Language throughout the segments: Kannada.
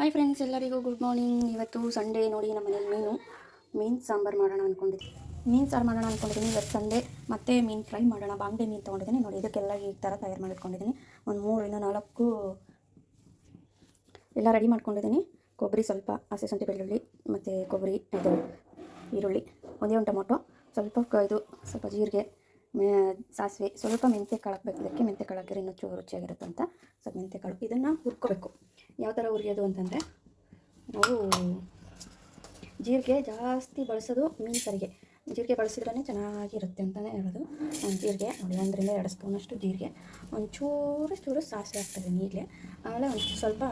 ಹಾಯ್ ಫ್ರೆಂಡ್ಸ್ ಎಲ್ಲರಿಗೂ ಗುಡ್ ಮಾರ್ನಿಂಗ್ ಇವತ್ತು ಸಂಡೇ ನೋಡಿ ನಮ್ಮ ಮನೇಲಿ ಮೀನು. ಮೀನು ಸಾಂಬಾರು ಮಾಡೋಣ ಅಂದ್ಕೊಂಡಿದ್ದೀನಿ ಮೀನು ಸಾರು ಮಾಡೋಣ ಅಂದ್ಕೊಂಡಿದ್ದೀನಿ ಇವತ್ತು ಸಂಡೇ ಮತ್ತೆ ಮೀನು ಫ್ರೈ ಮಾಡೋಣ. ಬಾಂಗ್ಡೆ ಮೀನು ತೊಗೊಂಡಿದ್ದೀನಿ. ನೋಡಿ, ಇದಕ್ಕೆಲ್ಲ ಈ ಥರ ತಯಾರು ಮಾಡಿಟ್ಕೊಂಡಿದ್ದೀನಿ ಒಂದು ಮೂರರಿಂದ ನಾಲ್ಕು ಎಲ್ಲ ರೆಡಿ ಮಾಡ್ಕೊಂಡಿದ್ದೀನಿ ಕೊಬ್ಬರಿ ಸ್ವಲ್ಪ ಹಸಿ ಶುಂಠಿ ಬೆಳ್ಳುಳ್ಳಿ ಮತ್ತು ಕೊಬ್ಬರಿ, ಇದು ಈರುಳ್ಳಿ, ಒಂದೇ ಒಂದು ಟೊಮೊಟೊ, ಸ್ವಲ್ಪ ಇದು ಸ್ವಲ್ಪ ಜೀರಿಗೆ ಸಾಸಿವೆ, ಸ್ವಲ್ಪ ಮೆಂತ್ಯ ಕಾಳು ಹಾಕ್ಬೇಕು. ಇದಕ್ಕೆ ಮೆಂತ್ಯ ಕಾಳು ಇನ್ನೂ ಚೂರು ರುಚಿಯಾಗಿರುತ್ತೆ ಅಂತ ಸ್ವಲ್ಪ ಮೆಂತ್ಯ ಕಾಳು ಇದನ್ನು ಹುರ್ಕೋಬೇಕು. ಹುರಿಯೋದು ಅಂತಂದರೆ, ನಾವು ಜೀರಿಗೆ ಜಾಸ್ತಿ ಬಳಸೋದು ಮೀನು ಸಾರಿಗೆ ಜೀರಿಗೆ ಬಳಸಿದ್ರೇ ಚೆನ್ನಾಗಿರುತ್ತೆ ಅಂತಲೇ ಹೇಳೋದು. ಜೀರಿಗೆ ನೋಡಿ ಒಂದರಿಂದ ಎರಡು ಸ್ಪೂನಷ್ಟು ಜೀರಿಗೆ. ಒಂಚೂರು ಚೂರು ಸಾಸಿವೆ ಹಾಕ್ತಾಯಿದ್ದೀನಿ ನೀರಿಗೆ. ಆಮೇಲೆ ಒಂದು ಸ್ವಲ್ಪ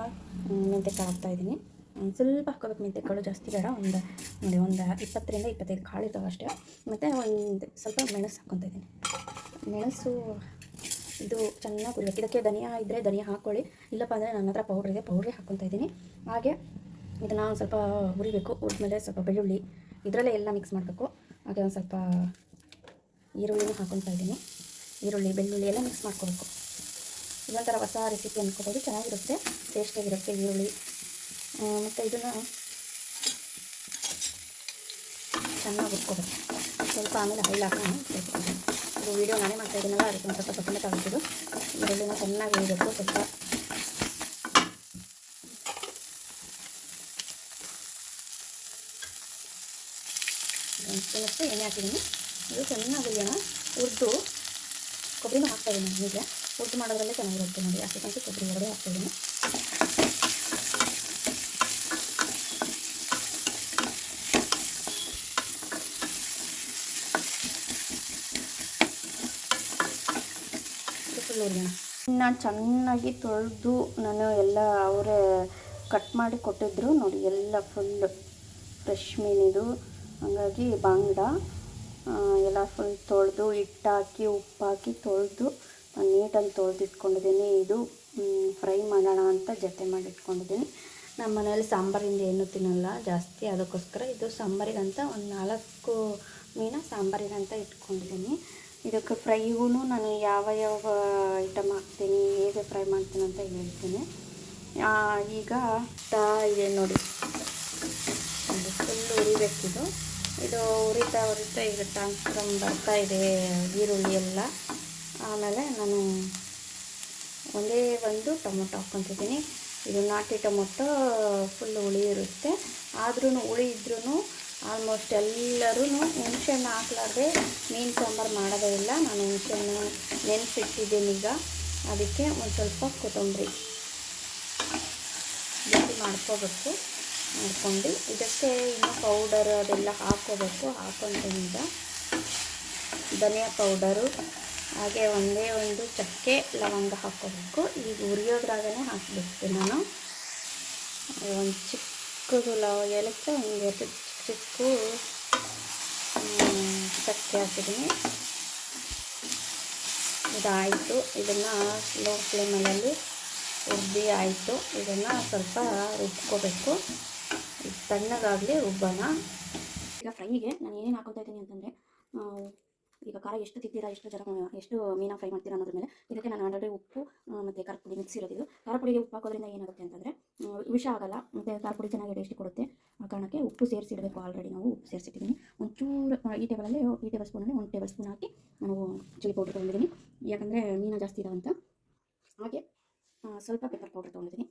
ಮೆಂತೆಕಾಳು ಹಾಕ್ತಾಯಿದ್ದೀನಿ ಒಂದು ಸ್ವಲ್ಪ ಹಾಕೋಬೇಕು ಮೆಂತೆಕಾಳು, ಜಾಸ್ತಿ ಬೇಡ. ಒಂದು, ನೋಡಿ, ಒಂದು ಇಪ್ಪತ್ತರಿಂದ ಇಪ್ಪತ್ತೈದು ಕಾಳು ಇರ್ತಾವೆ ಅಷ್ಟೇ. ಮತ್ತು ಒಂದು ಸ್ವಲ್ಪ ಮೆಣಸು ಹಾಕ್ಕೊತಾ ಇದ್ದೀನಿ. ಮೆಣಸು ಇದು ಚೆನ್ನಾಗಿ ಹುರಿಬೇಕು ಇದಕ್ಕೆ ಧನಿಯಾ ಇದ್ದರೆ ಧನಿಯಾ ಹಾಕ್ಕೊಳ್ಳಿ. ಇಲ್ಲಪ್ಪ ಅಂದರೆ ನನ್ನ ಹತ್ರ ಪೌಡ್ರ್ ಇದೆ ಪೌಡ್ರೇ ಹಾಕ್ಕೊತಾ ಇದ್ದೀನಿ. ಹಾಗೆ ಇದನ್ನು ಒಂದು ಸ್ವಲ್ಪ ಹುರಿಬೇಕು. ಹುರಿದ್ಮೇಲೆ ಸ್ವಲ್ಪ ಬೆಳ್ಳುಳ್ಳಿ, ಇದರಲ್ಲೇ ಎಲ್ಲ ಮಿಕ್ಸ್ ಮಾಡಬೇಕು. ಹಾಗೆ ಒಂದು ಸ್ವಲ್ಪ ಈರುಳ್ಳಿನೂ ಹಾಕ್ಕೊತಾ ಇದ್ದೀನಿ. ಈರುಳ್ಳಿ, ಬೆಳ್ಳುಳ್ಳಿ ಎಲ್ಲ ಮಿಕ್ಸ್ ಮಾಡ್ಕೋಬೇಕು. ಇದೊಂಥರ ಹೊಸ ರೆಸಿಪಿ ಅಂದ್ಕೋಬೋದು ಚೆನ್ನಾಗಿರುತ್ತೆ ಟೇಸ್ಟಾಗಿರುತ್ತೆ ಈರುಳ್ಳಿ. ಮತ್ತು ಇದನ್ನು ಚೆನ್ನಾಗಿ ಹುರ್ಕೋಬೇಕು. ಸ್ವಲ್ಪ ಆಮೇಲೆ ಹೈಲ್ ಹಾಕೋಣ ಇದು ವೀಡಿಯೋ ನಾನೇ ಮಾಡ್ತಾ ಇದ್ದೀನಲ್ಲ ಅದಕ್ಕೆ ಒಂದು ಸ್ವಲ್ಪ ಸಪರೇಟ್ ಆಗುತ್ತಿದ್ದು ಈರುಳ್ಳಿನ ಚೆನ್ನಾಗಿ ಹುರಿಬೇಕು ಸ್ವಲ್ಪ ಮತ್ತು ಎಣ್ಣೆ ಹಾಕಿದ್ದೀನಿ. ಇದು ಚೆನ್ನಾಗಿ ಹುರಿಯೋಣ ಉರ್ದು ಕೊಬ್ಬರಿನೂ ಹಾಕ್ತಾ ಇದ್ದೀನಿ ಹೀಗೆ ಉರ್ದು ಮಾಡೋದ್ರಲ್ಲೇ ಚೆನ್ನಾಗಿರುತ್ತೆ ನೋಡಿ. ಹಾಕಿಕೊಂಡು ಕೊಬ್ಬರಿ ಎರಡೇ ಹಾಕ್ತಾಯಿದ್ದೀನಿ ಫುಲ್ ಹುರಿಯೋಣ ನಾನು ಚೆನ್ನಾಗಿ ತೊಳೆದು ನಾನು ಎಲ್ಲ ಅವರೇ ಕಟ್ ಮಾಡಿ ಕೊಟ್ಟಿದ್ರು ನೋಡಿ, ಎಲ್ಲ ಫುಲ್ ಫ್ರೆಶ್ ಮೀನಿದು ಹಾಗಾಗಿ ಬಾಂಗ್ಡ ಎಲ್ಲ ಫುಲ್ ತೊಳೆದು ಹಿಟ್ಟಾಕಿ, ಉಪ್ಪಾಕಿ ತೊಳೆದು ನೀಟಾಗಿ ತೊಳೆದಿಟ್ಕೊಂಡಿದ್ದೀನಿ. ಇದು ಫ್ರೈ ಮಾಡೋಣ ಅಂತ ಜೊತೆ ಮಾಡಿಟ್ಕೊಂಡಿದ್ದೀನಿ. ನಮ್ಮ ಮನೇಲಿ ಸಾಂಬಾರಿಂದ ಏನೂ ತಿನ್ನಲ್ಲ, ಜಾಸ್ತಿ ಅದಕ್ಕೋಸ್ಕರ. ಇದು ಸಾಂಬಾರಿಗಂತ ಒಂದು ನಾಲ್ಕು ಮೀನ ಸಾಂಬಾರಿಗಂತ ಇಟ್ಕೊಂಡಿದ್ದೀನಿ. ಇದಕ್ಕೆ ಫ್ರೈಗೂ ನಾನು ಯಾವ ಯಾವ ಐಟಮ್ ಹಾಕ್ತೀನಿ, ಹೇಗೆ ಫ್ರೈ ಮಾಡ್ತೀನಿ ಅಂತ ಹೇಳ್ತೀನಿ. ಈಗ ತಾ ಇದೆ ನೋಡಿ. ಫುಲ್ ಉರಿಬೇಕಿದು ಇದು ಉರಿತಾ ಉರಿತಾ ಈಗ ಟ್ರಾನ್ಸ್ಫರಮ್ ಬರ್ತಾ ಇದೆ ಈರುಳ್ಳಿ ಎಲ್ಲ. ಆಮೇಲೆ ನಾನು ಒಂದೇ ಒಂದು ಟೊಮೊಟೊ ಹಾಕ್ಕೊತಿದ್ದೀನಿ ಇದು ನಾಟಿ ಟೊಮೊಟೊ ಫುಲ್ ಹುಳಿ ಇರುತ್ತೆ. ಆದ್ರೂ ಹುಳಿ ಇದ್ರೂ ಆಲ್ಮೋಸ್ಟ್ ಎಲ್ಲರೂ ಹುಣಸೆಹಣ್ಣು ಹಾಕ್ಲಾರ್ದೆ ಮೀನು ಸಾಂಬಾರು ಮಾಡೋದೇ ಇಲ್ಲ. ನಾನು ಹುಣಸೆಹಣ್ಣು ನೆನೆಸಿಟ್ಟಿದ್ದೀನಿ ಈಗ. ಅದಕ್ಕೆ ಒಂದು ಸ್ವಲ್ಪ ಕೊತ್ತಂಬರಿ ಬಿಸಿ ಮಾಡ್ಕೋಬೇಕು. ಮಾಡ್ಕೊಂಡು ಇದಕ್ಕೆ ಇನ್ನು ಪೌಡರ್ ಅದೆಲ್ಲ ಹಾಕ್ಕೋಬೇಕು ಹಾಕೊಂಡ್ರಿಂದ ಧನಿಯಾ ಪೌಡರು, ಹಾಗೆ ಒಂದೇ ಒಂದು ಚಕ್ಕೆ ಲವಂಗ ಹಾಕ್ಕೋಬೇಕು ಈಗ ಉರಿಯೋದ್ರಾಗೇ ಹಾಕಬೇಕು ನಾನು. ಒಂದು ಚಿಕ್ಕದು ಲವ ಏಲಕ್ಕಿ ಎರಡು ಚಿಕ್ಕ ಚಕ್ಕೆ ಹಾಕಿದ್ದೀನಿ ಇದಾಯಿತು. ಇದನ್ನು ಲೋ ಫ್ಲೇಮಲ್ಲಿ ಉಬ್ಬಿ ಆಯಿತು. ಇದನ್ನು ಸ್ವಲ್ಪ ರುಬ್ಕೋಬೇಕು. ತಣ್ಣಗಾಗಲಿ ರುಬ್ಬೋಣ. ಈಗ ಫ್ರೈಗೆ ನಾನು ಏನೇನು ಹಾಕೋತಾ ಇದ್ದೀನಿ ಅಂತಂದರೆ ಈಗ ಖಾರ ಎಷ್ಟು ತಿಂತೀರಾ, ಎಷ್ಟು ಜನ ಎಷ್ಟು ಮೀನ ಫ್ರೈ ಮಾಡ್ತೀರಾ ಅನ್ನೋದ್ರ ಮೇಲೆ ಇದಕ್ಕೆ ನಾನು ಆಲ್ರೆಡಿ ಉಪ್ಪು ಮತ್ತು ಖಾರ ಪುಡಿ ಮಿಕ್ಸ್ ಇರೋದಿದ್ದು ಖಾರ ಪುಡಿಗೆ ಉಪ್ಪು ಹಾಕೋದ್ರಿಂದ ಏನಾಗುತ್ತೆ ಅಂತಂದರೆ ವಿಷ ಆಗಲ್ಲ, ಮತ್ತು ಖಾರ ಪುಡಿ ಚೆನ್ನಾಗಿ ಟೇಸ್ಟ್ ಕೊಡುತ್ತೆ. ಆ ಕಾರಣಕ್ಕೆ ಉಪ್ಪು ಸೇರಿಸಿಡಬೇಕು ಆಲ್ರೆಡಿ ನಾವು, ಉಪ್ಪು ಸೇರಿಸಿಟ್ಟಿದ್ದೀನಿ ಒಂಚೂರು ಈ ಟೇಬಲಲ್ಲಿ ಈ ಟೇಬಲ್ ಸ್ಪೂನಲ್ಲಿ ಒಂದು ಟೇಬಲ್ ಸ್ಪೂನ್ ಹಾಕಿ ನಾವು ಚಿಲ್ಲಿ ಪೌಡ್ರ್ ತೊಗೊಂಡಿದ್ದೀನಿ. ಯಾಕಂದರೆ ಮೀನು ಜಾಸ್ತಿ ಇದಾವಂತ. ಹಾಗೆ ಸ್ವಲ್ಪ ಪೆಪ್ಪರ್ ಪೌಡ್ರ್ ತೊಗೊಂಡಿದ್ದೀನಿ.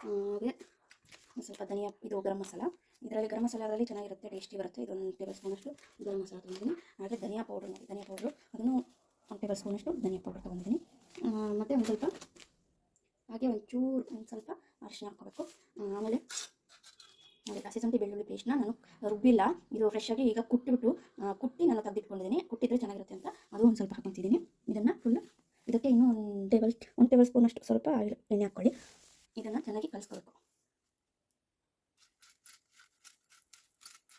ಹಾಗೆ ಸ್ವಲ್ಪ ಧನಿಯಾ, ಇದು ಗರಂ ಮಸಾಲ. ಇದರಲ್ಲಿ ಗರಂ ಮಸಾಲದಲ್ಲಿ ಚೆನ್ನಾಗಿರುತ್ತೆ ಟೇಸ್ಟಿ ಬರುತ್ತೆ. ಇದೊಂದು ಟೇಬಲ್ ಸ್ಪೂನಷ್ಟು ಗರಂ ಮಸಾಲ ತೊಗೊಂಡಿದ್ದೀನಿ. ಹಾಗೆ ಧನಿಯಾ ಪೌಡ್ರ್ ನೋಡಿ. ಧನಿಯಾ ಪೌಡ್ರು ಅದನ್ನು ಒಂದು ಟೇಬಲ್ ಸ್ಪೂನಷ್ಟು ಧನಿಯಾ ಪೌಡ್ರ್ ತೊಗೊಂಡಿದ್ದೀನಿ. ಮತ್ತು ಒಂದು ಸ್ವಲ್ಪ ಹಾಗೆ ಒಂಚೂರು, ಒಂದು ಸ್ವಲ್ಪ ಅರಿಶಿನ ಹಾಕ್ಕೋಬೇಕು. ಆಮೇಲೆ ನೋಡಿ, ಹಸಿ ಶುಂಠಿ ಬೆಳ್ಳುಳ್ಳಿ ಪೇಸ್ಟ್ನ ನಾನು ರುಬ್ಬಿಲ್ಲ. ಇದು ಫ್ರೆಶ್ ಆಗಿ ಈಗ ಕುಟ್ಟಿಬಿಟ್ಟು ಕುಟ್ಟಿ ನಾನು ತೆಗೆದಿಟ್ಕೊಂಡಿದ್ದೀನಿ. ಕುಟ್ಟಿದ್ರೆ ಚೆನ್ನಾಗಿರುತ್ತೆ ಅಂತ ಅದು ಒಂದು ಸ್ವಲ್ಪ ಹಾಕೊತಿದ್ದೀನಿ. ಇದನ್ನು ಫುಲ್ ಇದಕ್ಕೆ ಇನ್ನೂ ಒಂದು ಟೇಬಲ್ ಒಂದು ಟೇಬಲ್ ಸ್ಪೂನಷ್ಟು ಸ್ವಲ್ಪ ಎಣ್ಣೆ ಹಾಕ್ಕೊಳ್ಳಿ. ಇದನ್ನು ಚೆನ್ನಾಗಿ ಕಲಿಸ್ಕೊಬೇಕು.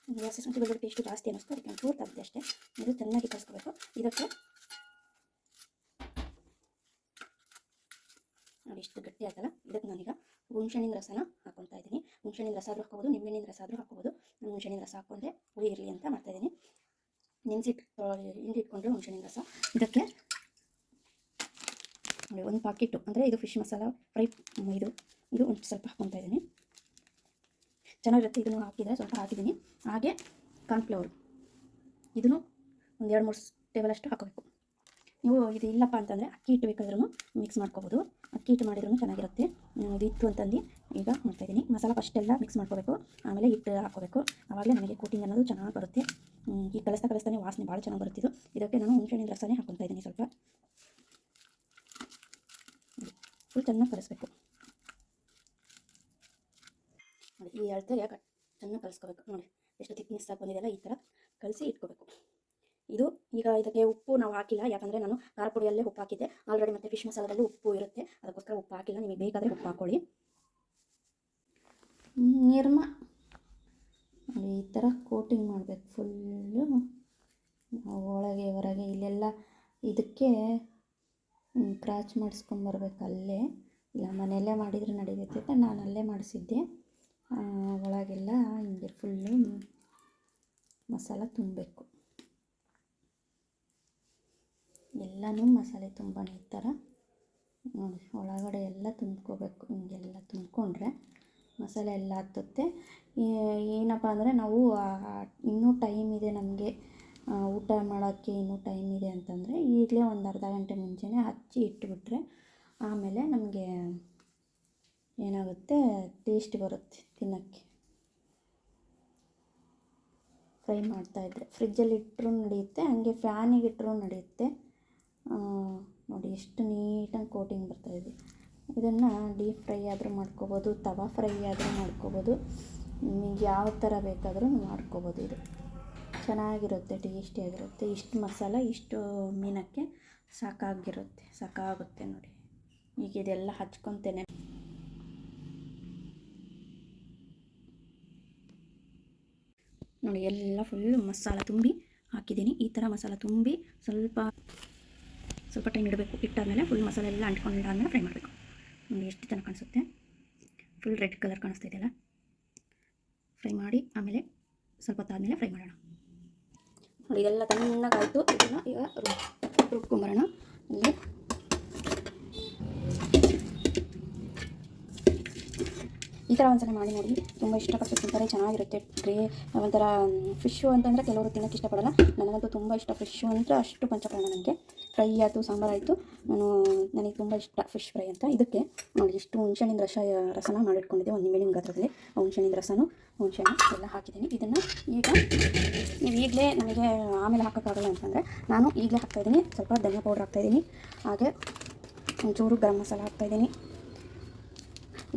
ಹಸಿ ಶುಂಠಿ ಬೆಳ್ಳುಳ್ಳಿ ಪೇಸ್ಟು ಜಾಸ್ತಿ ಅನ್ನಿಸ್ತು ಅದಕ್ಕೆ ಒಂಚೂರು ತೆಗ್ದೆ ಅಷ್ಟೇ ಇದು ಚೆನ್ನಾಗಿ ಕಲಿಸ್ಕೋಬೇಕು ಇದಕ್ಕೆ ನೋಡಿ ಇಷ್ಟು ಗಟ್ಟಿ ಆಯ್ತಲ್ಲ ಇದಕ್ಕೆ ನಾನೀಗ ಹುಣ್ಸೆಣ್ಣಿನ ರಸನ ಹಾಕೊಳ್ತಾ ಇದ್ದೀನಿ ಹುಣ್ಸೆಣ್ಣಿನ ರಸ ಆದರೂ ಹಾಕ್ಬೋದು ನಿಂಬೆಣ್ಣಿನ ರಸ ಆದರೂ ಹಾಕ್ಬೋದು ನಾನು ಹುಣ್ಸೆಣ್ಣಿನ ರಸ ಹಾಕ್ಕೊಂಡೆ ಹುಳಿ ಇರಲಿ ಅಂತ ಮಾಡ್ತಾ ಇದ್ದೀನಿ ನೆನೆಸಿಟ್ಟು ಹಿಂಡಿ ಇಟ್ಕೊಂಡ್ರೆ ರಸ ಇದಕ್ಕೆ ಒಂದು ಪಾಕೆಟು ಅಂದರೆ ಇದು ಫಿಶ್ ಮಸಾಲ ಫ್ರೈ ಇದು ಇದು ಒಂದು ಸ್ವಲ್ಪ ಹಾಕ್ಕೊತಾ ಇದ್ದೀನಿ ಚೆನ್ನಾಗಿರುತ್ತೆ ಇದನ್ನು ಹಾಕಿದರೆ ಸ್ವಲ್ಪ ಹಾಕಿದ್ದೀನಿ. ಹಾಗೆ ಕಾರ್ನ್ಫ್ಲವರ್ ಇದನ್ನು ಒಂದು ಎರಡು, ಮೂರು ಟೇಬಲ್ ಅಷ್ಟು ಹಾಕೋಬೇಕು. ನೀವು ಇದು ಇಲ್ಲಪ್ಪ ಅಂತಂದರೆ ಅಕ್ಕಿ ಹಿಟ್ಟು ಬೇಕಾದ್ರೂ ಮಿಕ್ಸ್ ಮಾಡ್ಕೋಬೋದು. ಅಕ್ಕಿ ಹಿಟ್ಟು ಮಾಡಿದ್ರೂ ಚೆನ್ನಾಗಿರುತ್ತೆ. ಅದು ಇತ್ತು ಅಂತಂದು ಈಗ ಮಾಡ್ತಾಯಿದ್ದೀನಿ ಮಸಾಲ ಫಸ್ಟೆಲ್ಲ ಮಿಕ್ಸ್ ಮಾಡ್ಕೋಬೇಕು. ಆಮೇಲೆ ಹಿಟ್ಟು ಹಾಕೋಬೇಕು ಆವಾಗಲೇ ನನಗೆ ಕೋಟಿಂಗ್ ಅನ್ನೋದು ಚೆನ್ನಾಗಿ ಬರುತ್ತೆ. ಈ ಕಲಿಸ್ತಾ ಕಲಿಸ್ತಾನೆ ವಾಸನೆ ಭಾಳ ಚೆನ್ನಾಗಿ ಬರುತ್ತಿದ್ದು ಇದಕ್ಕೆ ನಾನು ಹುಣಸೆಹಣ್ಣಿನ ರಸನೇ ಹಾಕೊತಾ ಇದ್ದೀನಿ ಸ್ವಲ್ಪ. ಫುಲ್ ಚೆನ್ನಾಗಿ ಕಲಿಸ್ಬೇಕು. ಈ ಅಳತೆಗೆ ಯಾಕೆ ಚೆನ್ನಾಗಿ ಕಲಿಸ್ಕೋಬೇಕು. ನೋಡಿ, ಎಷ್ಟು ಥಿಕ್ನೆಸ್ ಆಗಿ ಬಂದಿದೆಯಲ್ಲ ಈ ಥರ ಕಲಸಿ ಇಟ್ಕೋಬೇಕು. ಇದು ಈಗ ಇದಕ್ಕೆ ಉಪ್ಪು ನಾವು ಹಾಕಿಲ್ಲ, ಯಾಕಂದರೆ ನಾನು ಖಾರ ಪುಡಿಯಲ್ಲೇ ಉಪ್ಪು ಹಾಕಿದ್ದೆ. ಆಲ್ರೆಡಿ ಮತ್ತು ಫಿಶ್ ಮಸಾಲದಲ್ಲಿ ಉಪ್ಪು ಇರುತ್ತೆ. ಅದಕ್ಕೋಸ್ಕರ ಉಪ್ಪು ಹಾಕಿಲ್ಲ, ನಿಮಗೆ ಬೇಕಾದರೆ ಉಪ್ಪು ಹಾಕ್ಕೊಳ್ಳಿ ನಿರ್ಮ. ನೋಡಿ, ಈ ಥರ ಕೋಟಿಂಗ್ ಮಾಡಬೇಕು ಫುಲ್ಲು ಒಳಗೆ, ಹೊರಗೆ, ಇಲ್ಲೆಲ್ಲ ಇದಕ್ಕೆ ಕ್ರಾಚ್ ಮಾಡಿಸ್ಕೊಂಬರ್ಬೇಕು ಅಲ್ಲೇ. ಇಲ್ಲ, ಮನೆಯಲ್ಲೇ ಮಾಡಿದರೆ ನಡೀತೈತೆ ನಾನು ಅಲ್ಲೇ ಮಾಡಿಸಿದ್ದೆ. ಒಳಗೆಲ್ಲ ಹಿಂಗೆ ಫುಲ್ಲು ಮಸಾಲ ತುಂಬಬೇಕು. ಎಲ್ಲನೂ ಮಸಾಲೆ ತುಂಬನೇ ಈ ಥರ. ನೋಡಿ, ಒಳಗಡೆ ಎಲ್ಲ ತುಂಬ್ಕೋಬೇಕು. ಹಿಂಗೆಲ್ಲ ತುಂಬ್ಕೊಂಡ್ರೆ ಮಸಾಲೆ ಎಲ್ಲ ಹತ್ತುತ್ತೆ. ಏನಪ್ಪ ಅಂದರೆ ನಾವು ಇನ್ನೂ ಟೈಮ್ ಇದೆ ನಮಗೆ ಊಟ ಮಾಡೋಕ್ಕೆ ಇನ್ನೂ ಟೈಮ್ ಇದೆ ಅಂತಂದರೆ ಈಗಲೇ ಒಂದು ಅರ್ಧ ಗಂಟೆ ಮುಂಚೆನೇ ಹಚ್ಚಿ ಇಟ್ಬಿಟ್ರೆ ಆಮೇಲೆ ನಮಗೆ ಏನಾಗುತ್ತೆ? ಟೇಸ್ಟ್ ಬರುತ್ತೆ ತಿನ್ನೋಕ್ಕೆ. ಫ್ರೈ ಮಾಡ್ತಾಯಿದ್ರೆ ಫ್ರಿಜ್ಜಲ್ಲಿ ಇಟ್ಟರೂ ನಡೆಯುತ್ತೆ, ಹಾಗೆ ಫ್ಯಾನಿಗೆ ಇಟ್ಟರೂ ನಡೆಯುತ್ತೆ. ನೋಡಿ ಎಷ್ಟು ನೀಟಾಗಿ ಕೋಟಿಂಗ್ ಬರ್ತಾಯಿದೆ ಇದನ್ನು ಡೀಪ್ ಫ್ರೈ ಆದರೂ ಮಾಡ್ಕೋಬೋದು, ತವಾ ಫ್ರೈ ಆದರೂ ಮಾಡ್ಕೋಬೋದು. ನಿಮಗೆ ಯಾವ ಥರ ಬೇಕಾದರೂ ಮಾಡ್ಕೋಬೋದು ಇದು. ಚೆನ್ನಾಗಿರುತ್ತೆ ಟೇಸ್ಟಿಯಾಗಿರುತ್ತೆ ಇಷ್ಟು ಮಸಾಲ, ಇಷ್ಟು ಮೀನಕ್ಕೆ ಸಾಕಾಗಿರುತ್ತೆ, ಸಾಕಾಗುತ್ತೆ ನೋಡಿ. ಈಗ ಇದೆಲ್ಲ ಹಚ್ಕೊತೇನೆ. ನೋಡಿ, ಎಲ್ಲ ಫುಲ್ಲು ಮಸಾಲ ತುಂಬಿ ಹಾಕಿದ್ದೀನಿ. ಈ ಥರ ಮಸಾಲ ತುಂಬಿ ಸ್ವಲ್ಪ ಸ್ವಲ್ಪ ಟೈಮ್ ಇಡಬೇಕು. ಇಟ್ಟಾದಮೇಲೆ ಫುಲ್ ಮಸಾಲೆ ಎಲ್ಲ ಅಂಟ್ಕೊಂಡಿದ್ದಾದ್ಮೇಲೆ ಫ್ರೈ ಮಾಡಬೇಕು. ನೋಡಿ, ಎಷ್ಟು ಚೆನ್ನಾಗಿ ಕಾಣಿಸುತ್ತೆ ಫುಲ್ ರೆಡ್ ಕಲರ್ ಕಾಣಿಸ್ತಾ ಇದೆಯಲ್ಲ ಫ್ರೈ ಮಾಡಿ, ಆಮೇಲೆ ಸ್ವಲ್ಪ ಹೊತ್ತಾದಮೇಲೆ ಫ್ರೈ ಮಾಡೋಣ. ನೋಡಿ, ಇದೆಲ್ಲ ತಣ್ಣಗಾಯಿತು. ಇದನ್ನು ಈಗ ರುಬ್ ರುಬ್ಕೊಂಬರೋಣ. ಇಲ್ಲಿ ಈ ಥರ ಒಂದ್ಸಲ ಮಾಡಿ ನೋಡಿ. ತುಂಬ ಇಷ್ಟಪಟ್ಟು ತಿಂತಾರೆ, ಚೆನ್ನಾಗಿರುತ್ತೆ ಟ್ರೇ, ಒಂಥರ ಫಿಶ್ಶು ಅಂತಂದರೆ ಕೆಲವರು ತಿನ್ನೋಕೆ ಇಷ್ಟಪಡಲ್ಲ. ನನಗಂತೂ ತುಂಬ ಇಷ್ಟ ಫಿಶ್ಶು ಅಂದರೆ ಅಷ್ಟು ಪಂಚಪ್ರಾಣ ನನಗೆ. ಫ್ರೈ ಆಯಿತು, ಸಾಂಬಾರು ಆಯಿತು, ನಾನು ನನಗೆ ತುಂಬ ಇಷ್ಟ ಫಿಶ್ ಫ್ರೈ ಅಂತ. ಇದಕ್ಕೆ ನೋಡಿ, ಇಷ್ಟು ಹುಣ್ಸೆಣ್ಣಿನ ರಸ, ರಸನ ಮಾಡಿಟ್ಕೊಂಡಿದ್ದೆ. ಒಂದು ನಿಂಬೆಹಣ್ಣಿನ ಗಾತ್ರದಲ್ಲಿ. ರಸನ ರಸನು ಹುಣ್ಸೆಣ್ಣು ಎಲ್ಲ ಹಾಕಿದ್ದೀನಿ. ಇದನ್ನು ಈಗ ನೀವು ಈಗಲೇ ನನಗೆ ಆಮೇಲೆ ಹಾಕೋಕ್ಕಾಗಲ್ಲ ಅಂತಂದರೆ, ನಾನು ಈಗಲೇ ಹಾಕ್ತಾಯಿದ್ದೀನಿ ಸ್ವಲ್ಪ ಧನಿಯಾ ಪೌಡ್ರ್ ಹಾಕ್ತಾಯಿದ್ದೀನಿ ಹಾಗೆ ಒಂಚೂರು ಗರಂ ಮಸಾಲ ಹಾಕ್ತಾಯಿದ್ದೀನಿ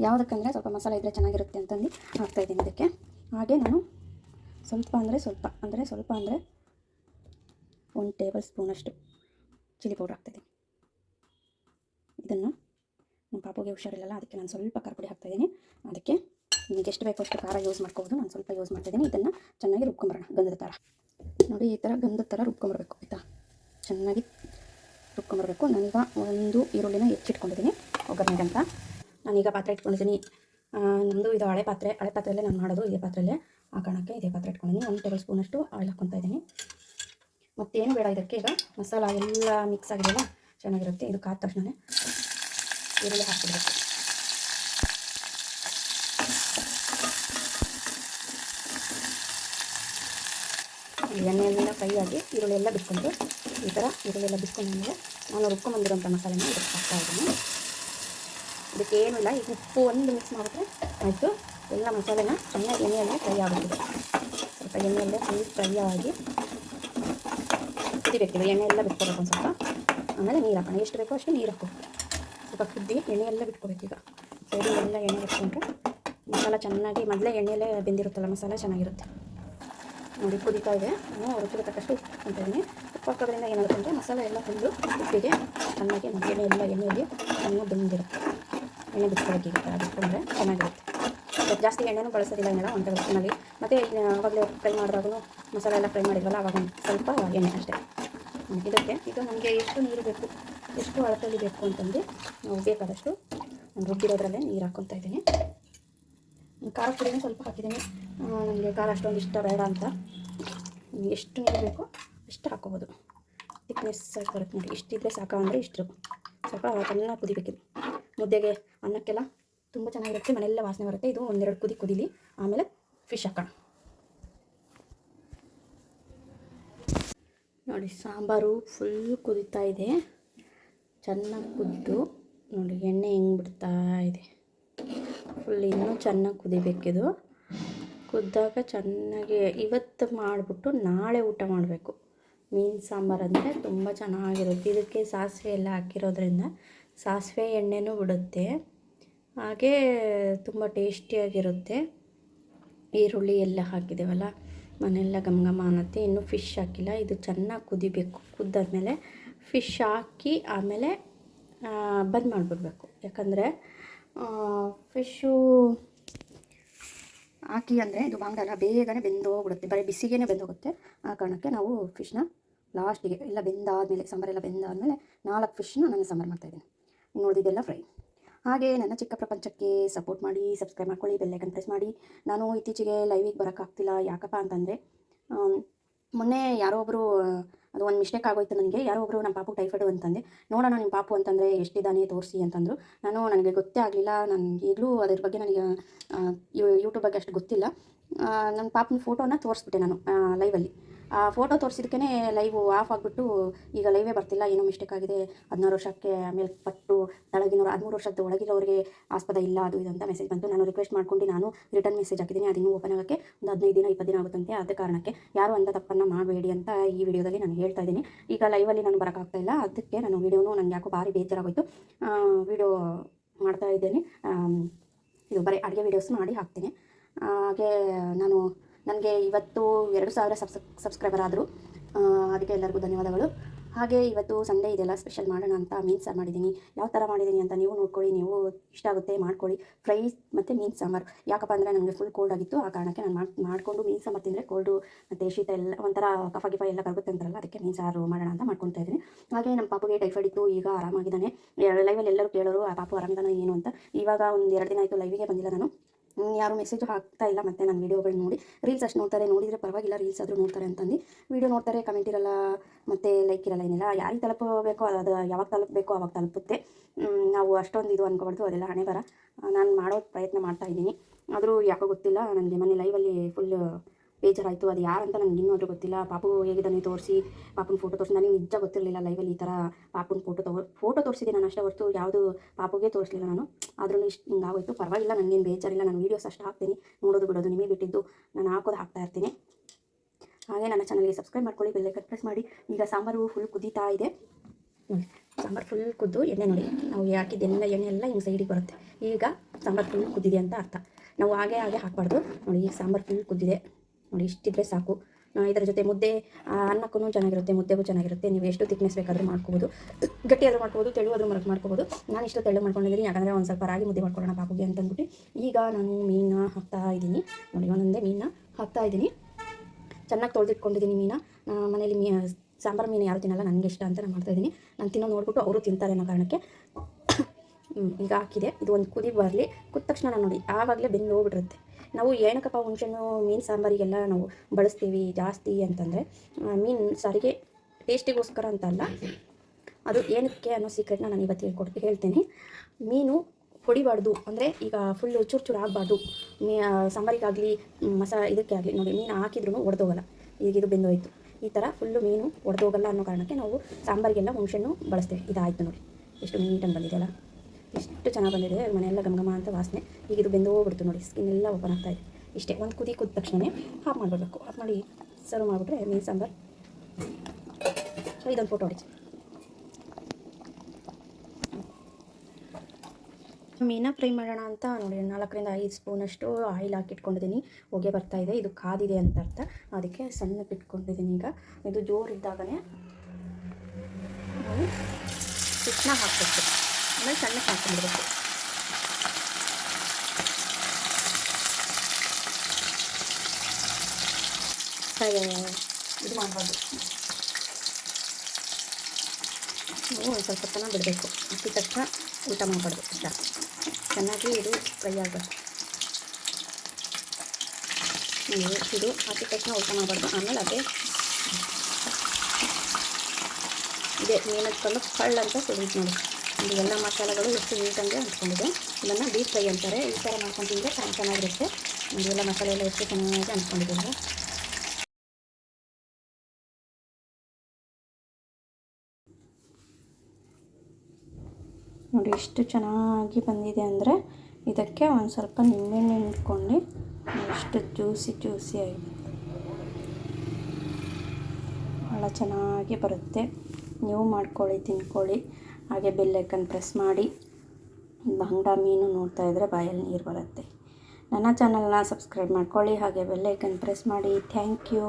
ಯಾವುದಕ್ಕಂದರೆ ಸ್ವಲ್ಪ ಮಸಾಲೆ ಇದ್ದರೆ ಚೆನ್ನಾಗಿರುತ್ತೆ ಅಂತಂದು ಹಾಕ್ತಾಯಿದ್ದೀನಿ ಇದಕ್ಕೆ. ಹಾಗೆ ನಾನು ಸ್ವಲ್ಪ ಅಂದರೆ ಸ್ವಲ್ಪ ಅಂದರೆ ಸ್ವಲ್ಪ ಅಂದರೆ ಒಂದು ಟೇಬಲ್ ಸ್ಪೂನಷ್ಟು ಚಿಲ್ಲಿ ಪೌಡ್ರ್ ಹಾಕ್ತಾಯಿದ್ದೀನಿ ಇದನ್ನು ನಮ್ಮ ಪಾಪುಗೆ ಹುಷಾರಿಲ್ಲಲ್ಲ, ಅದಕ್ಕೆ ನಾನು ಸ್ವಲ್ಪ ಖಾರ ಪುಡಿ ಹಾಕ್ತಾಯಿದ್ದೀನಿ ಅದಕ್ಕೆ ನಿಮಗೆ ಎಷ್ಟು ಬೇಕೋ ಅಷ್ಟು ಖಾರ ಯೂಸ್ ಮಾಡ್ಕೋಬೋದು. ನಾನು ಸ್ವಲ್ಪ ಯೂಸ್ ಮಾಡ್ತಾಯಿದ್ದೀನಿ ಇದನ್ನು ಚೆನ್ನಾಗಿ ರುಬ್ಕೊಂಬರೋಣ, ಗಂಧದ ಥರ ನೋಡಿ, ಈ ಥರ ಗಂಧದ ಥರ ರುಬ್ಕೊಂಬರ್ಬೇಕು, ಆಯಿತಾ? ಚೆನ್ನಾಗಿ ರುಬ್ಕೊಂಬರಬೇಕು. ನಾನೀಗ ಒಂದು ಈರುಳ್ಳಿನ ಹೆಚ್ಚಿಟ್ಕೊಂಡಿದ್ದೀನಿ. ಒಗ್ಗರಣೆಗಂತ. ನಾನೀಗ ಪಾತ್ರೆ ಇಟ್ಕೊಂಡಿದ್ದೀನಿ. ನಮ್ಮದು ಇದು ಹಳೆ ಪಾತ್ರೆ. ಹಳೆ ಪಾತ್ರೆಯಲ್ಲೇ ನಾನು ಮಾಡೋದು, ಇದೇ ಪಾತ್ರೆಯಲ್ಲೇ ಆ ಕಾರಣಕ್ಕೆ ಇದೇ ಪಾತ್ರೆ ಇಟ್ಕೊಂಡಿದ್ದೀನಿ. ಒಂದು ಟೇಬಲ್ ಸ್ಪೂನಷ್ಟು ಆಯಿಲ್ ಹಾಕ್ಕೊತಾ ಇದ್ದೀನಿ. ಮತ್ತೇನು ಬೇಡ ಇದಕ್ಕೆ. ಈಗ ಮಸಾಲ ಎಲ್ಲ ಮಿಕ್ಸ್ ಆಗಿದೆಯಲ್ಲ, ಚೆನ್ನಾಗಿರುತ್ತೆ. ಇದು ಕಾದ ತಕ್ಷಣ ಈರುಳ್ಳಿ ಹಾಕಿಬಿಡಬೇಕು. ಎಣ್ಣೆಯೆಲ್ಲ ಫ್ರೈ ಆಗಿ ಈರುಳ್ಳಿ ಎಲ್ಲ ಬಿಟ್ಕೊಂಡು ಈ ಥರ ಈರುಳ್ಳಿ ಎಲ್ಲ ಬಿಟ್ಕೊಂಡ್ಮೇಲೆ ನಾನು ರುಬ್ಕೊಂಬಂದಿರೋಂಥ ಮಸಾಲೆನ ಇದಕ್ಕೆ ಹಾಕ್ತಾ ಇದ್ದೀನಿ. ಇದಕ್ಕೆ ಏನೂ ಈಗ ಉಪ್ಪು ಒಂದು ಮಿಕ್ಸ್ ಮಾಡಿಬಿಟ್ರೆ ಆಯಿತು. ಎಲ್ಲ ಮಸಾಲೆನ ಚೆನ್ನಾಗಿ ಎಣ್ಣೆಯಲ್ಲೇ ಫ್ರೈ ಆಗುತ್ತೆ. ಸ್ವಲ್ಪ ಎಣ್ಣೆಯಲ್ಲೇ ಫುಲ್ ಫ್ರೈ ಆಗಿ ಕುದಿಬೇಕು ಎಣ್ಣೆ ಎಲ್ಲ ಬಿಟ್ಕೋಬೇಕು ಸ್ವಲ್ಪ. ಆಮೇಲೆ ನೀರು ಹಾಕೋಣ. ಎಷ್ಟು ಬೇಕೋ ಅಷ್ಟು ನೀರು ಹಾಕೋ. ಸ್ವಲ್ಪ ಕುದ್ದಿ ಎಣ್ಣೆ ಎಲ್ಲ ಬಿಟ್ಕೋಬೇಕು ಈಗ. ಸೈಡಿಗೆಲ್ಲ ಎಣ್ಣೆ ಬಿಟ್ಕೊಂಡ್ರೆ ಮಸಾಲ ಚೆನ್ನಾಗಿ, ಮೊದಲೇ ಎಣ್ಣೆಯಲ್ಲೇ ಬೆಂದಿರುತ್ತಲ್ಲ, ಮಸಾಲ ಚೆನ್ನಾಗಿರುತ್ತೆ. ನೋಡಿ, ಕುದೀತಾ ಇದೆ. ನಾನು ರುಚಿಗೆ ತಕ್ಕಷ್ಟು ಉಪ್ಪು ಹಾಕ್ಕೊತಿದ್ದೀನಿ ಉಪ್ಪು ಹಾಕೋದ್ರಿಂದ ಏನಾಗುತ್ತೆ ಅಂದರೆ ಮಸಾಲೆ ಎಲ್ಲ ಫುಲ್ಲು ಉಪ್ಪಿಗೆ ಚೆನ್ನಾಗಿ ಎಣ್ಣೆ ಎಲ್ಲ ಎಣ್ಣೆಯಲ್ಲಿ ಚೆನ್ನಾಗಿ ಬೆಂದಿರುತ್ತೆ. ಎಣ್ಣೆ ಬಿಟ್ಕೊಳಕ್ಕೆ ಈ ಥರ ಬಿಟ್ಕೊಂಡ್ರೆ ಚೆನ್ನಾಗಿರುತ್ತೆ. ಜಾಸ್ತಿ ಎಣ್ಣೆನೂ ಬಳಸೋದಿಲ್ಲ ಏನಲ್ಲ ಒಂದು ಸ್ಪೂನಲ್ಲಿ ಮತ್ತು ಆವಾಗಲೇ ಫ್ರೈ ಮಾಡಿದಾಗೂ ಮಸಾಲೆ ಎಲ್ಲ ಫ್ರೈ ಮಾಡಿದ್ವಲ್ಲ, ಆವಾಗ ಸ್ವಲ್ಪ ಎಣ್ಣೆ ಅಷ್ಟೇ. ಇದಕ್ಕೆ, ಇದು ನಮಗೆ ಎಷ್ಟು ನೀರು ಬೇಕು, ಎಷ್ಟು ಅಳತೆಯಲ್ಲಿ ಬೇಕು ಅಂತಂದು ನಾವು ಬೇಕಾದಷ್ಟು ನಾನು ರುಬ್ಬಿರೋದ್ರಲ್ಲೇ ನೀರು ಹಾಕ್ಕೊತಾ ಇದ್ದೀನಿ. ಖಾರ ಪುಡಿನೂ ಸ್ವಲ್ಪ ಹಾಕಿದ್ದೀನಿ. ನನಗೆ ಖಾರ ಅಷ್ಟೊಂದು ಇಷ್ಟ ಬೇಡ ಅಂತ. ಎಷ್ಟು ನೀರು ಬೇಕು ಇಷ್ಟು ಹಾಕ್ಕೋಬೋದು. ತಿಕ್ನೆಸ್ ಬರುತ್ತೆ ನೋಡಿ. ಇಷ್ಟಿದ್ರೆ ಸಾಕು ಅಂದರೆ ಇಷ್ಟು. ಸ್ವಲ್ಪ ಚೆನ್ನಾಗಿ ಕುದಿಬೇಕಿದೆ ಮುದ್ದೆಗೆ ಅನ್ನಕ್ಕೆಲ್ಲ ತುಂಬ ಚೆನ್ನಾಗಿರುತ್ತೆ ಮನೆಯೆಲ್ಲ ವಾಸನೆ ಬರುತ್ತೆ. ಇದು ಒಂದೆರಡು ಕುದಿ ಕುದಿಲಿ, ಆಮೇಲೆ ಫಿಶ್ ಹಾಕೋಣ. ನೋಡಿ, ಸಾಂಬಾರು ಫುಲ್ ಕುದೀತಾ ಇದೆ. ಚೆನ್ನಾಗಿ ಕುದ್ದು, ನೋಡಿ, ಎಣ್ಣೆ ಹೆಂಗೆ ಬಿಡ್ತಾ ಇದೆ. ಫುಲ್ ಇನ್ನೂ ಚೆನ್ನಾಗಿ ಕುದಿಬೇಕಿದು. ಕುದ್ದಾಗ ಚೆನ್ನಾಗಿ ಇವತ್ತು ಮಾಡಿಬಿಟ್ಟು ನಾಳೆ ಊಟ ಮಾಡಬೇಕು. ಮೀನು ಸಾಂಬಾರು ಅಂದರೆ ತುಂಬ ಚೆನ್ನಾಗಿರುತ್ತೆ. ಇದಕ್ಕೆ ಸಾಸಿವೆ ಎಲ್ಲ ಹಾಕಿರೋದ್ರಿಂದ ಸಾಸಿವೆ ಎಣ್ಣೆನೂ ಬಿಡುತ್ತೆ. ಹಾಗೇ ತುಂಬ ಟೇಸ್ಟಿಯಾಗಿರುತ್ತೆ. ಈರುಳ್ಳಿ ಎಲ್ಲ ಹಾಕಿದ್ದೇವಲ್ಲ, ಮನೆಯೆಲ್ಲ ಘಮ ಅನ್ನತ್ತೆ. ಇನ್ನೂ ಫಿಶ್ ಹಾಕಿಲ್ಲ, ಇದು ಚೆನ್ನಾಗಿ ಕುದಿಬೇಕು. ಕುದ್ದಾದ್ಮೇಲೆ ಫಿಶ್ ಹಾಕಿ ಆಮೇಲೆ ಬಂದ್ ಮಾಡಿಬಿಡ್ಬೇಕು. ಯಾಕಂದರೆ ಫಿಶ್ಶು ಹಾಕಿ ಅಂದರೆ ಇದು ಬಾಂಗ್ಡಲ್ಲ ಬೇಗನೆ ಬೆಂದೋಗ್ಬಿಡುತ್ತೆ. ಬರೀ ಬಿಸಿಗೇ ಬೆಂದೋಗುತ್ತೆ. ಆ ಕಾರಣಕ್ಕೆ ನಾವು ಫಿಶ್ನ ಲಾಸ್ಟಿಗೆ ಎಲ್ಲ ಬೆಂದಾದಮೇಲೆ, ಸಾಂಬಾರೆಲ್ಲ ಬೆಂದಾದಮೇಲೆ ನಾಲ್ಕು ಫಿಶ್ನ ನಾನು ಸಾಂಬಾರು ಮಾಡ್ತಾಯಿದ್ದೀನಿ ನೋಡಿದ್ದೆಲ್ಲ ಫ್ರೈ ಹಾಗೆ ನನ್ನ ಚಿಕ್ಕ ಪ್ರಪಂಚಕ್ಕೆ ಸಪೋರ್ಟ್ ಮಾಡಿ ಸಬ್ಸ್ಕ್ರೈಬ್ ಮಾಡ್ಕೊಳ್ಳಿ ಬೆಲ್ಲೈಕನ್ ಪ್ರೆಸ್ ಮಾಡಿ. ನಾನು ಇತ್ತೀಚೆಗೆ ಲೈವಿಗೆ ಬರೋಕ್ಕಾಗ್ತಿಲ್ಲ ಯಾಕಪ್ಪ ಅಂತಂದರೆ ಮೊನ್ನೆ ಯಾರೋ ಒಬ್ಬರು ಅದು ಒಂದು ಮಿಸ್ಟೇಕ್ ಆಗೋಯ್ತು ನನಗೆ. ಯಾರೋ ಒಬ್ಬರು ನಮ್ಮ ಪಾಪು ಟೈಫಾಯ್ಡು ಅಂತಂದೆ ನೋಡೋಣ ನಿಮ್ಮ ಪಾಪು ಅಂತಂದರೆ ಎಷ್ಟಿದ್ದಾನೆ ತೋರಿಸಿ ಅಂತಂದರು. ನಾನು ನನಗೆ ಗೊತ್ತೇ ಆಗಲಿಲ್ಲ. ನಾನು ಈಗಲೂ ಅದ್ರ ಬಗ್ಗೆ ನನಗೆ ಯೂಟ್ಯೂಬ್ ಬಗ್ಗೆ ಅಷ್ಟು ಗೊತ್ತಿಲ್ಲ. ನನ್ನ ಪಾಪನ ಫೋಟೋನ ತೋರಿಸ್ಬಿಟ್ಟೆ ನಾನು ಲೈವಲ್ಲಿ ಫೋಟೋ ತೋರಿಸಿದಕ್ಕೇ ಲೈವ್ ಆಫ್ ಆಗಿಬಿಟ್ಟು ಈಗ ಲೈವೇ ಬರ್ತಿಲ್ಲ, ಏನೋ ಮಿಸ್ಟೇಕ್ ಆಗಿದೆ. ಹದಿನಾರು ವರ್ಷಕ್ಕೆ ಮೇಲ್ಪಟ್ಟು, ತಳಗಿನವರು ಹದಿಮೂರು ವರ್ಷದ ಒಳಗಿರೋರಿಗೆ ಆಸ್ಪದ ಇಲ್ಲ, ಅದು ಇದು ಅಂತ ಮೆಸೇಜ್ ಬಂತು. ನಾನು ರಿಕ್ವೆಸ್ಟ್ ಮಾಡ್ಕೊಂಡು ನಾನು ರಿಟರ್ನ್ ಮೆಸೇಜ್ ಹಾಕಿದ್ದೀನಿ. ಅದು ಇನ್ನೂ ಓಪನ್ ಆಗೋಕ್ಕೆ ಒಂದು ಹದಿನೈದು ದಿನ, ಇಪ್ಪತ್ತು ದಿನ ಆಗುತ್ತಂತೆ. ಅದೇ ಕಾರಣಕ್ಕೆ ಯಾರು ಅಂತ ತಪ್ಪನ್ನು ಮಾಡಬೇಡಿ ಅಂತ ಈ ವಿಡಿಯೋದಲ್ಲಿ ನಾನು ಹೇಳ್ತಾ ಇದ್ದೀನಿ. ಈಗ ಲೈವಲ್ಲಿ ನಾನು ಬರೋಕ್ಕಾಗ್ತಾ ಇಲ್ಲ. ಅದಕ್ಕೆ ನಾನು ವಿಡಿಯೋನು ನನಗೆ ಯಾಕೋ ಭಾರಿ ಬೇಜಾರಾಗೋಯ್ತು. ವಿಡಿಯೋ ಮಾಡ್ತಾ ಇದ್ದೇನೆ. ಇದು ಬರೀ ಅಡುಗೆ ವೀಡಿಯೋಸ್ ಮಾಡಿ ಹಾಕ್ತೀನಿ. ಹಾಗೆ ನಾನು ನನಗೆ ಇವತ್ತು ಎರಡು ಸಾವಿರ ಸಬ್ಸ್ ಸಬ್ಸ್ಕ್ರೈಬರ್ ಆದರು. ಅದಕ್ಕೆ ಎಲ್ಲರಿಗೂ ಧನ್ಯವಾದಗಳು. ಹಾಗೆ ಇವತ್ತು ಸಂಡೇ ಇದೆಲ್ಲ ಸ್ಪೆಷಲ್ ಮಾಡೋಣ ಅಂತ ಮೀನು ಸಾರು ಮಾಡಿದ್ದೀನಿ. ಯಾವ ಥರ ಮಾಡಿದ್ದೀನಿ ಅಂತ ನೀವು ನೋಡ್ಕೊಳ್ಳಿ, ನೀವು ಇಷ್ಟ ಆಗುತ್ತೆ ಮಾಡ್ಕೊಳ್ಳಿ. ಫ್ರೈ ಮತ್ತು ಮೀನು ಸಾಂಬಾರು. ಯಾಕಪ್ಪ ಅಂದರೆ ನನಗೆ ಫುಲ್ ಕೋಲ್ಡ್ ಆಗಿತ್ತು, ಆ ಕಾರಣಕ್ಕೆ ನಾನು ಮಾಡಿ, ಮಾಡಿಕೊಂಡು ಮೀನು ಸಾಂಬಾರು ತಿಂದರೆ ಕೋಲ್ಡು ಮತ್ತು ಶೀತ ಎಲ್ಲ, ಒಂಥರ ಕಫ ಗಿಫ ಎಲ್ಲ ಕರಗುತ್ತೆ ಅಂತಾರಲ್ಲ, ಅದಕ್ಕೆ ಮೀನು ಸಾರು ಮಾಡೋಣ ಅಂತ ಮಾಡ್ಕೊತಾ ಇದ್ದೀನಿ. ಹಾಗೆ ನಮ್ಮ ಪಾಪುಗೆ ಟೈಫಾಯ್ಡ್ ಇತ್ತು, ಈಗ ಆರಾಮಾಗಿದ್ದಾನೆ. ಲೈವಲ್ಲಿ ಎಲ್ಲರೂ ಕೇಳೋರು, ಆ ಪಾಪು ಆರಾಮಿದ್ದಾನೆ ಏನು ಅಂತ. ಇವಾಗ ಒಂದು ಎರಡು ದಿನ ಆಯಿತು ಲೈವಿಗೆ ಬಂದಿಲ್ಲ ನಾನು. ಯಾರು ಮೆಸೇಜ್ ಹಾಕ್ತಾ ಇಲ್ಲ ಮತ್ತೆ ನನ್ನ ವೀಡಿಯೋಗಳು ನೋಡಿ ರೀಲ್ಸ್ ಅಷ್ಟು ನೋಡ್ತಾರೆ, ನೋಡಿದರೆ ಪರವಾಗಿಲ್ಲ ರೀಲ್ಸ್ ಆದರೂ ನೋಡ್ತಾರೆ ಅಂತಂದು. ವೀಡಿಯೋ ನೋಡ್ತಾರೆ ಕಮೆಂಟ್ ಇರಲ್ಲ, ಮತ್ತು ಲೈಕ್ ಇರಲ್ಲ, ಏನಿಲ್ಲ. ಯಾರಿಗೆ ತಲುಪಬೇಕೋ ಅದು ಯಾವಾಗ ತಲುಪಬೇಕೋ ಅವಾಗ ತಲುಪುತ್ತೆ. ನಾವು ಅಷ್ಟೊಂದು ಇದು ಅನ್ಕೋಬಾರ್ದು, ಅದೆಲ್ಲ ಹಣೆ ಬರ. ನಾನು ಮಾಡೋ ಪ್ರಯತ್ನ ಮಾಡ್ತಾ ಇದ್ದೀನಿ. ಆದರೂ ಯಾಕೋ ಗೊತ್ತಿಲ್ಲ, ನನಗೆ ಮೊನ್ನೆ ಲೈವಲ್ಲಿ ಫುಲ್ ಬೇಜಾರಾಯಿತು, ಅದು ಯಾರಂತ ನನಗೆ ಇನ್ನೂ ಗೊತ್ತಿಲ್ಲ. ಪಾಪು ಹೇಗಿದ್ದಾನೆ ತೋರಿಸಿ, ಪಾಪನ ಫೋಟೋ ತೋರಿಸಿ ನನಗೆ ನಿಜ ಗೊತ್ತಿರಲಿಲ್ಲ ಲೈವಲ್ಲಿ ಈ ಥರ ಪಾಪನ ಫೋಟೋ ತಗೋ ಫೋಟೋ ತೋರಿಸಿದೆ ನಾನು ಅಷ್ಟೇ ಹೊರತು ಯಾವುದು ಪಾಪುಗೆ ತೋರಿಸಲಿಲ್ಲ ನಾನು. ಆದ್ರೂ ಇಷ್ಟು ಹಿಂಗಾಗೋಯ್ತು. ಪರವಾಗಿಲ್ಲ ನನಗೇನು ಬೇಜಾರಿಲ್ಲ. ನಾನು ವೀಡಿಯೋಸ್ ಅಷ್ಟು ಹಾಕ್ತೀನಿ. ನೋಡೋದು, ಬಿಡೋದು ನಿಮಗೆ ಬಿಟ್ಟಿದ್ದು. ನಾನು ಹಾಕೋದು ಹಾಕ್ತಾ ಇರ್ತೀನಿ. ಹಾಗೆ ನನ್ನ ಚಾನಲ್ಗೆ ಸಬ್ಸ್ಕ್ರೈಬ್ ಮಾಡ್ಕೊಳ್ಳಿ ಬೆಲ್ಲೆ ಕಟ್ ಪ್ರೆಸ್ ಮಾಡಿ. ಈಗ ಸಾಂಬಾರು ಫುಲ್ ಕುದೀತಾ ಇದೆ. ಸಾಂಬಾರು ಫುಲ್ ಕುದ್ದು ಎಣ್ಣೆ ನೋಡಿ. ನಾವು ಹಾಕಿದ್ದೆಲ್ಲ ಎಣ್ಣೆ ಎಲ್ಲ ಹಿಂಗೆ ಸೈಡಿಗೆ ಬರುತ್ತೆ. ಈಗ ಸಾಂಬಾರು ಫುಲ್ ಕುದ್ದಿದೆ ಅಂತ ಅರ್ಥ. ನಾವು ಹಾಗೆ ಹಾಗೆ ಹಾಕಬಾರ್ದು. ನೋಡಿ ಈಗ ಸಾಂಬಾರು ಫುಲ್ ಕುದ್ದಿದೆ. ನೋಡಿ ಇಷ್ಟಿದ್ರೆ ಸಾಕು. ಇದರ ಜೊತೆ ಮುದ್ದೆ ಅನ್ನಕ್ಕೂ ಚೆನ್ನಾಗಿರುತ್ತೆ, ಮುದ್ದೆಗೂ ಚೆನ್ನಾಗಿರುತ್ತೆ. ನೀವು ಎಷ್ಟು ತಿಕ್ನೆಸ್ ಬೇಕಾದರೂ ಮಾಡ್ಕೋಬೋದು. ಗಟ್ಟಿಯಾದರೂ ಮಾಡ್ಕೋಬೋದು, ತೆಳುವಾದರೂ ಮರಕ್ಕೆ ಮಾಡ್ಕೋಬೋದು. ನಾನು ಇಷ್ಟು ತೆಳು ಮಾಡ್ಕೊಂಡಿದ್ದೀನಿ, ಯಾಕಂದರೆ ಒಂದು ಸ್ವಲ್ಪ ರಾಗಿ ಮುದ್ದೆ ಮಾಡ್ಕೊಳ್ಳೋಣ ಪಾಪುಗೆ ಅಂತಂದ್ಬಿಟ್ಟು ಈಗ ನಾನು ಮೀನ ಹಾಕ್ತಾ ಇದ್ದೀನಿ. ನೋಡಿ, ಒಂದೊಂದೇ ಮೀನ ಹಾಕ್ತಾ ಇದ್ದೀನಿ. ಚೆನ್ನಾಗಿ ತೊಳೆದಿಟ್ಕೊಂಡಿದ್ದೀನಿ ಮೀನ. ಮನೇಲಿ ಮೀ, ಸಾಂಬಾರು ಮೀನು ಯಾರು ತಿನ್ನಲ್ಲ, ನನಗೆ ಇಷ್ಟ ಅಂತ ನಾನು ಮಾಡ್ತಾಯಿದ್ದೀನಿ ನಾನು ತಿನ್ನೋ ನೋಡ್ಬಿಟ್ಟು ಅವರು ತಿಂತಾರೆ ಅನ್ನೋ ಕಾರಣಕ್ಕೆ. ಈಗ ಹಾಕಿದೆ. ಇದು ಒಂದು ಕುದಿ ಬರಲಿ. ಕುದ ತಕ್ಷಣ ನಾನು ನೋಡಿ, ಆವಾಗಲೇ ಬೆಂದು ಹೋಗ್ಬಿಟ್ಟಿರುತ್ತೆ. ನಾವು ಏನಕ್ಕಪ್ಪ ಹುಣಸೆಹಣ್ಣು, ಮೀನು ಸಾಂಬಾರಿಗೆಲ್ಲ ನಾವು ಬಳಸ್ತೀವಿ ಜಾಸ್ತಿ ಅಂತಂದರೆ ಮೀನು ಸಾರಿಗೆ ಟೇಸ್ಟಿಗೋಸ್ಕರ ಅಂತ ಅಲ್ಲ, ಅದು ಏನಕ್ಕೆ ಅನ್ನೋ ಸೀಕ್ರೆಟ್ನ ನಾನು ಇವತ್ತು ಹೇಳ್ಕೊಟ್ಟು ಹೇಳ್ತೀನಿ. ಮೀನು ಹೊಡಿಬಾರ್ದು, ಅಂದರೆ ಈಗ ಫುಲ್ಲು ಚೂರು ಚೂರು ಆಗಬಾರ್ದು. ಮೀ ಸಾಂಬಾರಿಗಾಗಲಿ, ಮಸಾ, ಇದಕ್ಕೆ ಆಗಲಿ, ನೋಡಿ, ಮೀನು ಹಾಕಿದ್ರೂ ಒಡೆದೋಗಲ್ಲ, ಈಗ ಇದು ಬೆಂದೋಯ್ತು. ಈ ಥರ ಫುಲ್ಲು ಮೀನು ಒಡೆದೋಗಲ್ಲ ಅನ್ನೋ ಕಾರಣಕ್ಕೆ ನಾವು ಸಾಂಬಾರಿಗೆಲ್ಲ ಹುಣಸೆಹಣ್ಣು ಬಳಸ್ತೇವೆ. ಇದಾಯಿತು ನೋಡಿ, ಎಷ್ಟು ನೀಟಾಗಿ ಬಂದಿದೆಯಲ್ಲ. ಎಷ್ಟು ಚೆನ್ನಾಗಿ ಬಂದಿದೆ, ಮನೆಯೆಲ್ಲ ಗಮಗಮ ಅಂತ ವಾಸನೆ. ಈಗ ಇದು ಬೆಂದು ಹೋಗ್ಬಿಡ್ತು ನೋಡಿ ಸ್ಕಿನ್ ಎಲ್ಲ ಓಪನ್ ಆಗ್ತಾ ಇದೆ. ಇಷ್ಟೇ, ಒಂದು ಕುದಿ ಕುದ ತಕ್ಷಣ ಹಾಫ್ ಮಾಡಿಬಿಡ್ಬೇಕು. ಹಾಫ್ ಮಾಡಿ ಸರ್ವ್ ಮಾಡಿಬಿಟ್ರೆ ಮೀನು ಸಾಂಬಾರು. ಸೊ ಇದೊಂದು ಫೋಟೋ ಹೊಡಿ ಮೀನ ಫ್ರೈ ಮಾಡೋಣ ಅಂತ ನೋಡಿ, ನಾಲ್ಕರಿಂದ ಐದು ಸ್ಪೂನಷ್ಟು ಆಯಿಲ್ ಹಾಕಿಟ್ಕೊಂಡಿದ್ದೀನಿ. ಹೊಗೆ ಬರ್ತಾ ಇದೆ, ಇದು ಕಾದಿದೆ ಅಂತ ಅರ್ಥ. ಅದಕ್ಕೆ ಸಣ್ಣ ಇಟ್ಕೊಂಡಿದ್ದೀನಿ ಈಗ. ಇದು ಜೋರಿದ್ದಾಗನೇ ನಾವು ಹಿಟ್ಟನ್ನ ಹಾಕಬೇಕು ಆಮೇಲೆ ಸಣ್ಣಕ್ಕೆ ಹಾಕ್ಕೊಂಡ್ಬಿಡ್ಬೇಕು ಹಾಗೆ ಇದು ಮಾಡಬಾರ್ದು ನಾವು ಒಂದು ಸ್ವಲ್ಪ ಹೊತ್ತನ ಬಿಡಬೇಕು ಹಾಕಿದ ತಕ್ಷಣ ಊಟ ಮಾಡಬಾರ್ದು ಇಷ್ಟ ಚೆನ್ನಾಗಿ ಇದು ಫ್ರೈ ಆಗಬೇಕು ನೀವು ಇದು ಹಾಕಿದ ತಕ್ಷಣ ಊಟ ಮಾಡಬಾರ್ದು ಆಮೇಲೆ ಅದೇ ಇದೆ ಮೀನು ಹಚ್ಕೊಂಡು ಕಳ್ಳ ಅಂತ ಸುಳಿದು ನೋಡಿ ಇದು ಎಲ್ಲ ಮಸಾಲೆಗಳು ಎಷ್ಟು ನೀಟಾಗಿ ಅಂಟ್ಕೊಂಡಿದೆ. ಇದನ್ನು ಡೀಪ್ ಫ್ರೈ ಅಂತಾರೆ. ಈ ಥರ ಮಾಡ್ಕೊಂಡು ತಿಂದರೆ ಚೆನ್ನಾಗಿ ಚೆನ್ನಾಗಿರುತ್ತೆ. ಎಲ್ಲ ಮಸಾಲೆ ಎಲ್ಲ ಎಷ್ಟು ಚೆನ್ನಾಗಿ ಅಂದ್ಕೊಂಡಿದ್ದೀವಿ ನೋಡಿ ಎಷ್ಟು ಚೆನ್ನಾಗಿ ಬಂದಿದೆ ಅಂದರೆ ಇದಕ್ಕೆ ಒಂದು ಸ್ವಲ್ಪ ನಿಂಬೆಣ್ಣೆ ಇಟ್ಕೊಂಡು. ಎಷ್ಟು ಜ್ಯೂಸಿ ಜ್ಯೂಸಿ ಆಗಿದೆ. ಭಾಳ ಚೆನ್ನಾಗಿ ಬರುತ್ತೆ. ನೀವು ಮಾಡ್ಕೊಳ್ಳಿ, ತಿನ್ಕೊಳ್ಳಿ. ಹಾಗೆ ಬೆಲ್ಲೈಕನ್ ಪ್ರೆಸ್ ಮಾಡಿ ಬಂಗಡ ಮೀನು ನೋಡ್ತಾ ಇದ್ದರೆ ಬಾಯಲ್ಲಿ ನೀರು ಬರುತ್ತೆ. ನನ್ನ ಚಾನಲ್ನ ಸಬ್ಸ್ಕ್ರೈಬ್ ಮಾಡ್ಕೊಳ್ಳಿ, ಹಾಗೆ ಬೆಲ್ಲೈಕನ್ ಪ್ರೆಸ್ ಮಾಡಿ. Thank you